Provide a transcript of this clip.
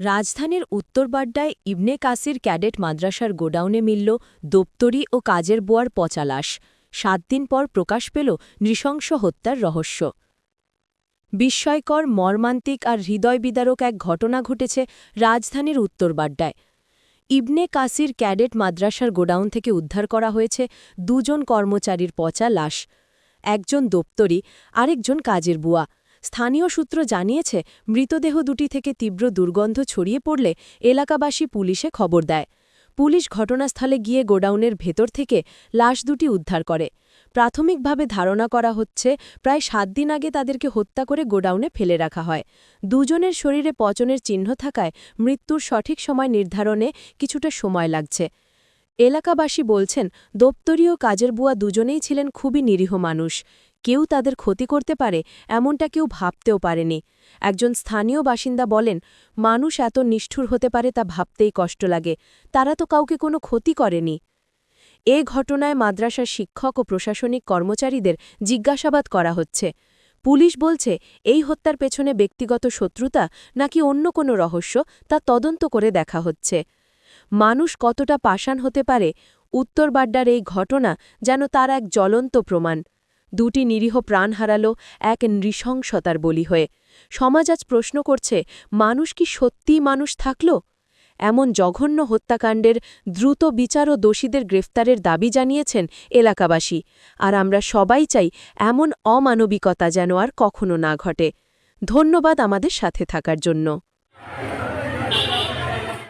রাজধানীর উত্তরবাড্ডায় ইবনে কাসির ক্যাডেট মাদ্রাসার গোডাউনে মিলল দপ্তরি ও কাজের বোয়ার পচা লাশ সাত দিন পর প্রকাশ পেল নৃশংস হত্যার রহস্য। বিস্ময়কর, মর্মান্তিক আর হৃদয় বিদারক এক ঘটনা ঘটেছে রাজধানীর উত্তরবাড্ডায় ইবনে কাসির ক্যাডেট মাদ্রাসার গোডাউন থেকে উদ্ধার করা হয়েছে দুজন কর্মচারীর পচা লাশ। একজন দপ্তরি, আরেকজন কাজের বুয়া। স্থানীয় সূত্র জানিয়েছে, মৃতদেহ দুটি থেকে তীব্র দুর্গন্ধ ছড়িয়ে পড়লে এলাকাবাসী পুলিশে খবর দেয়। পুলিশ ঘটনাস্থলে গিয়ে গোডাউনের ভেতর থেকে লাশ দুটি উদ্ধার করে। প্রাথমিকভাবে ধারণা করা হচ্ছে, প্রায় সাত দিন আগে তাদেরকে হত্যা করে গোডাউনে ফেলে রাখা হয়। দুজনের শরীরে পচনের চিহ্ন থাকায় মৃত্যুর সঠিক সময় নির্ধারণে কিছুটা সময় লাগছে। এলাকাবাসী বলছেন দপ্তরীয় কাজের বুয়া দুজনেই ছিলেন খুবই নিরীহ মানুষ। কেউ তাদের ক্ষতি করতে পারে, এমনটা কেউ ভাবতেও পারেনি। একজন স্থানীয় বাসিন্দা বলেন, মানুষ এত নিষ্ঠুর হতে পারে তা ভাবতেই কষ্ট লাগে। তারা তো কাউকে কোনো ক্ষতি করেনি। এ ঘটনায় মাদ্রাসার শিক্ষক ও প্রশাসনিক কর্মচারীদের জিজ্ঞাসাবাদ করা হচ্ছে। পুলিশ বলছে, এই হত্যার পেছনে ব্যক্তিগত শত্রুতা নাকি অন্য কোনো রহস্য তা তদন্ত করে দেখা হচ্ছে। মানুষ কতটা পাষাণ হতে পারে, উত্তর বাড্ডার এই ঘটনা যেন তার এক জ্বলন্ত প্রমাণ। দুটি নিরীহ প্রাণ হারালো এক নৃশংসতার বলি হয়ে। সমাজ আজ প্রশ্ন করছে, মানুষ কি সত্যিই মানুষ থাকল? এমন জঘন্য হত্যাকাণ্ডের দ্রুত বিচার ও দোষীদের গ্রেফতারের দাবি জানিয়েছেন এলাকাবাসী। আর আমরা সবাই চাই এমন অমানবিকতা যেন আর কখনো না ঘটে। ধন্যবাদ আমাদের সাথে থাকার জন্য।